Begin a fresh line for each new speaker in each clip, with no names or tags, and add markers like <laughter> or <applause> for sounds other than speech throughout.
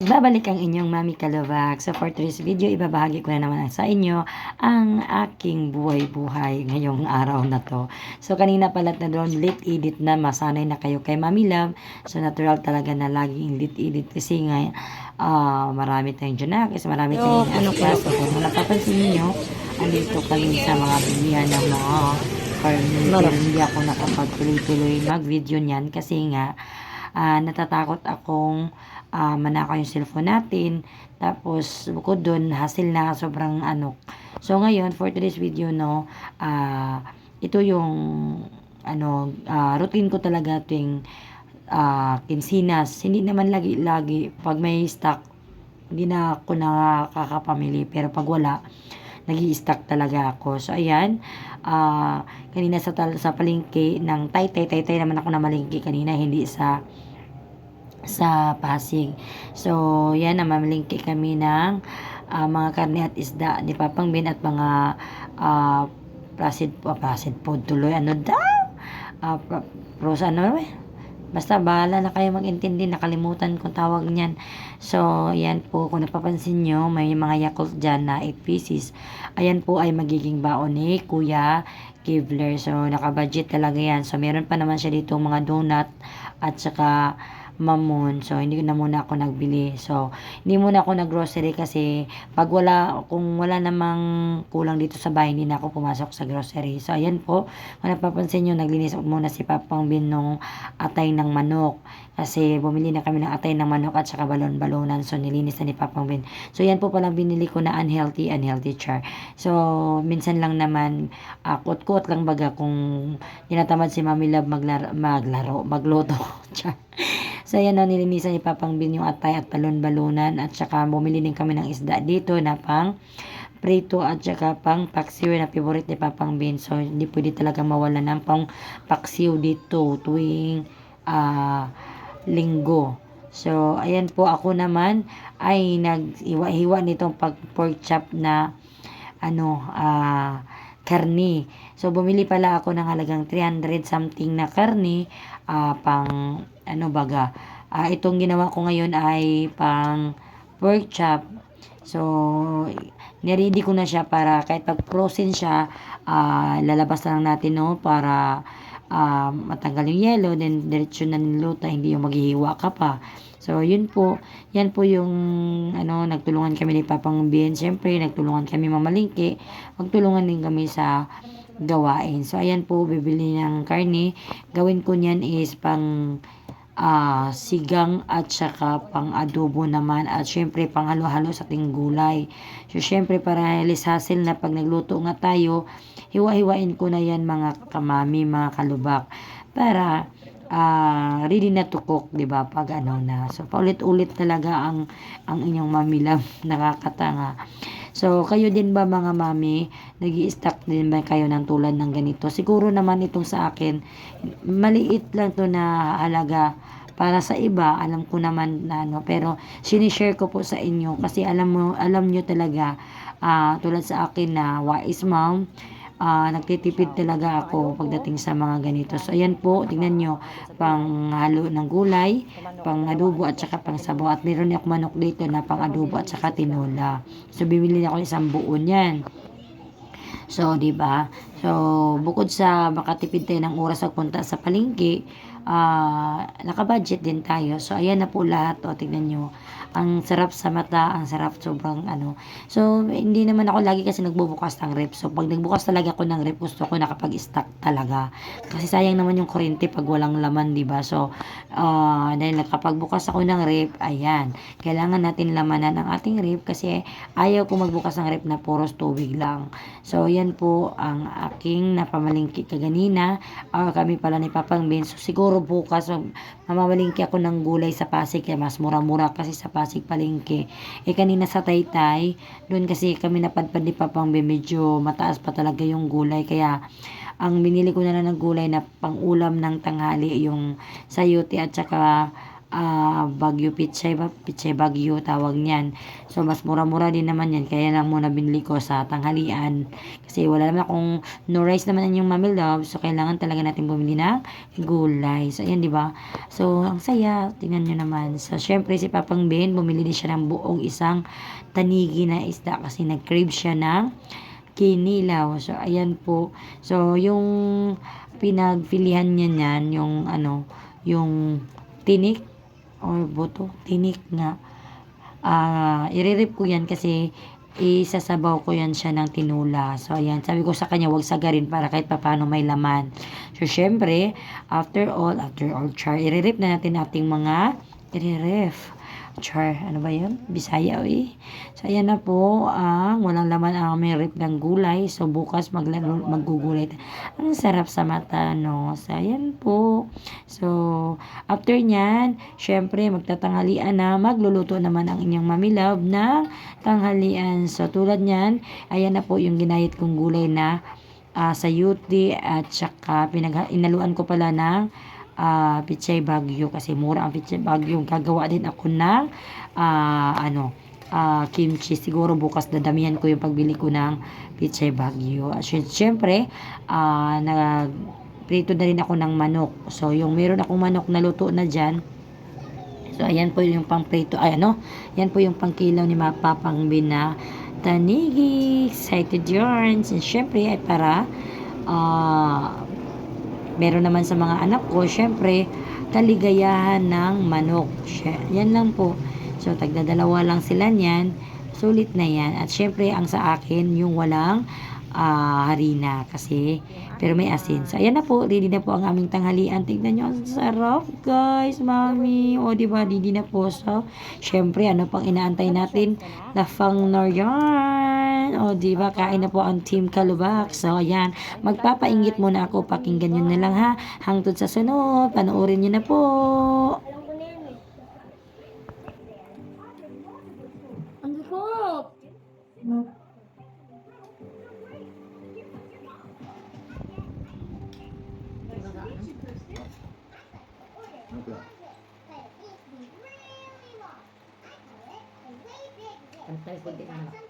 Babalik ang inyong Mami Kalubak. So for today's video, ibabahagi ko na naman sa inyo ang aking buhay-buhay ngayong araw na to. So kanina pala na doon, late edit na, masanay na kayo kay Mami Love. So natural talaga na laging late edit kasi nga ah, marami tayong junakis, marami tayong ano klase. Kung napapansin niyo, andito kami sa mga bilihan ng mga. Pero hindi ako nakapagtuloy-tuloy mag-video niyan kasi nga ah, natatakot akong ah, manakaw yung cellphone natin. Tapos, bukod dun, hassle na sobrang ano. So, ngayon, for today's video, no, ah, ito yung, ano, ah, routine ko talaga tuwing ah, kinsinas. Hindi naman lagi-lagi, pag may stock, hindi na ako nakakapamili. Pero pag wala, nag stock talaga ako. So, ayan, ah, kanina sa, sa palengke ng tay-tay, tay-tay naman ako na malingki kanina, hindi sa sa Pasig. So, yan, namamalingki kami ng ah, mga karne at isda ni Papang Bin at mga ah, placid, uh, placid food tuloy. Ano daw? Ah, pra- pros, ano eh? Basta bahala na kayo mag-intindi, nakalimutan kung tawag niyan. So, ayan po, kung napapansin nyo, may mga Yakult dyan na 8 pieces. Ayan po ay magiging baon ni Kuya Kivler. So, nakabudget talaga yan. So, meron pa naman siya dito mga donut at saka mamon. So, hindi na muna ako nagbili. So, hindi muna ako nag-grocery kasi pag wala, kung wala namang kulang dito sa bahay, hindi na ako pumasok sa grocery. So, ayan po. Kung napapansin nyo, naglinis muna si Papang Bin nung atay ng manok. Kasi bumili na kami ng atay ng manok at saka balon-balonan. So, nilinis na ni Papang Bin. So, yan po palang binili ko na unhealthy, unhealthy char. So, minsan lang naman, uh, kot-kot lang baga kung tinatamad si Mami Love maglaro, maglaro magluto. <laughs> Char. So, ayan o, nilinisan ni Papang Bin yung atay at balon-balunan at saka bumili din kami ng isda dito na pang prito at saka pang paksiw na favorite ni Papang Bin. So, hindi pwede talaga mawala ng pang paksiw dito tuwing ah, linggo. So, ayan po ako naman ay nag-iwa-hiwa nitong pag pork chop na ano, ah, karni. So, bumili pala ako ng halagang 300 something na karni ah, pang ano baga. Ah, itong ginawa ko ngayon ay pang pork chop. So, niready ko na siya para kahit pag frozen siya, ah, lalabas lang natin no para ah, matanggal yung yellow, then diretso na niluto, hindi yung maghihiwa ka pa. So, yun po. Yan po yung, ano, nagtulungan kami ni Papang Bien. Siyempre, nagtulungan kami mamalingki. Magtulungan din kami sa gawain. So, ayan po, bibili ng karne. Gawin ko niyan is pang ah, sigang at saka pang adobo naman at syempre pang halo-halo sa ating gulay. So syempre para less hassle na pag nagluto nga tayo, hiwa-hiwain ko na yan mga kamami, mga kalubak para ah ready na to cook, 'di ba? Pag ano na. So paulit-ulit talaga ang ang inyong mamilam <laughs> nakakatanga. So, kayo din ba mga mami, nag stock din ba kayo ng tulad ng ganito? Siguro naman itong sa akin, maliit lang to na halaga para sa iba, alam ko naman na ano, pero sinishare ko po sa inyo kasi alam mo, alam nyo talaga, ah, tulad sa akin na wise mom, ah, nagtitipid talaga ako pagdating sa mga ganito. So, ayan po, tingnan nyo, pang halo ng gulay, pang adobo at saka pang sabaw. At meron ako manok dito na pang adobo at saka tinola. So, bibili ako isang buo niyan. So, di ba? So, bukod sa makatipid tayo ng oras sa punta sa palengke, ah naka-budget din tayo. So, ayan na po lahat. O, tignan nyo. Ang sarap sa mata, ang sarap sobrang ano. So, hindi naman ako lagi kasi nagbubukas ng rep. So, pag nagbukas talaga ako ng rep, gusto ko nakapag-stock talaga. Kasi sayang naman yung kuryente pag walang laman, di ba? So, ah dahil kapag bukas ako ng rep, ayan, kailangan natin lamanan ang ating rep kasi ayaw ko magbukas ng rep na puros tubig lang. So, yan po ang aking napamalingki kaganina. Uh, kami pala ni Papang Ben. So, siguro bukas mamamalingki ako ng gulay sa Pasig kaya mas mura-mura kasi sa Pasig palengke. Eh, kanina sa Taytay, doon kasi kami napadpad ni Papang Ben, medyo mataas pa talaga yung gulay. Kaya, ang binili ko na lang ng gulay na pang ulam ng tanghali yung sayote at saka ah, Bagyo Pichay? Pichay Bagyo tawag niyan. So, mas mura-mura din naman yan. Kaya lang muna binili ko sa tanghalian. Kasi wala naman akong no rice naman yung mami love. So, kailangan talaga natin bumili ng gulay. So, ayan, di ba? So, ang saya. Tingnan nyo naman. So, syempre, si Papang Ben, bumili din siya ng buong isang tanigi na isda kasi nag-crave siya ng kinilaw. So, ayan po. So, yung pinagpilihan niya niyan, yung ano, yung tinik or buto, tinik nga. Ah, iririp ko yan kasi isasabaw ko yan siya ng tinula. So, ayan. Sabi ko sa kanya, wag sagarin para kahit papano may laman. So, syempre, after all, after all, char, iririp na natin ating mga iriref. Char, ano ba yun? Bisaya, eh. So, ayan na po ang walang laman ang may rip ng gulay. So, bukas maglaro, maggugulay. Ang sarap sa mata, no? So, ayan po. So, after nyan, syempre, magtatanghalian na. Magluluto naman ang inyong mami love ng tanghalian. So, tulad nyan, ayan na po yung ginayat kong gulay na ah, sayuti at saka pinag inaluan ko pala ng ah, pichay bagyo kasi mura ang pichay bagyo. Gagawa din ako ng ah, ano, ah, kimchi. Siguro bukas dadamihan ko yung pagbili ko ng pichay bagyo. Syempre, ah, nag prito na rin ako ng manok. So, yung meron akong manok na luto na dyan, So, ayan po yung pang prito. Ay, ano? Yan po yung pangkilaw ni Mapapang Bina Tanigi. Excited yarns. And syempre, ay para ah meron naman sa mga anak ko, syempre, kaligayahan ng manok. Yan lang po. So, tagdadalawa lang sila niyan. Sulit na yan. At syempre, ang sa akin, yung walang ah, harina. Kasi, pero may asin. So, ayan na po. Ready na po ang aming tanghalian. Tignan nyo, ang sarap, guys, mami. O, di ba? Ready na po. So, syempre, ano pang inaantay natin? Lafang Noryan. O, di ba? Kain na po ang Team Kalubak. So, ayan. Magpapaingit muna ako. Pakinggan nyo na lang, ha? Hangtod sa sunod. Panoorin nyo na po.
Ang sarap!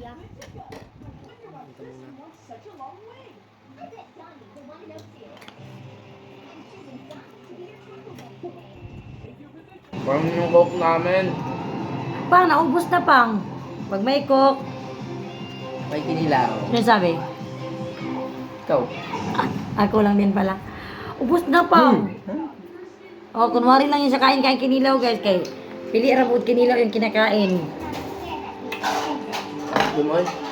ya.
Parang yung coke namin.
Pang, naubos na, pang. Pag may cook,
May kinilaw.
ano sabi?
Ikaw.
Ako lang din pala. Ubus na pa. Oh, kunwari lang yung sa kain-kain kinilaw, guys. Kay, pili rabot kinilaw yung kinakain.
tudo mais.